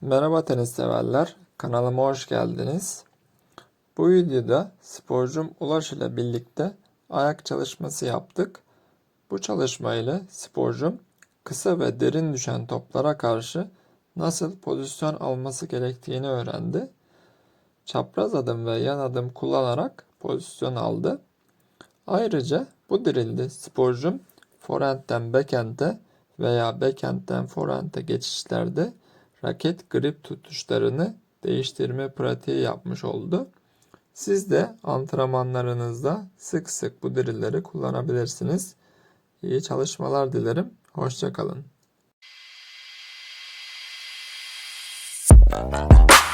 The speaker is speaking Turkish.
Merhaba tenis severler, kanalıma hoş geldiniz. Bu videoda sporcum Ulaş ile birlikte ayak çalışması yaptık. Bu çalışma ile sporcum kısa ve derin düşen toplara karşı nasıl pozisyon alması gerektiğini öğrendi. Çapraz adım ve yan adım kullanarak pozisyon aldı. Ayrıca bu drilde sporcum forehand'den backhand'e veya backhand'den forehand'e geçişlerde raket grip tutuşlarını değiştirme pratiği yapmış oldu. Siz de antrenmanlarınızda sık sık bu drillleri kullanabilirsiniz. İyi çalışmalar dilerim. Hoşçakalın. Thank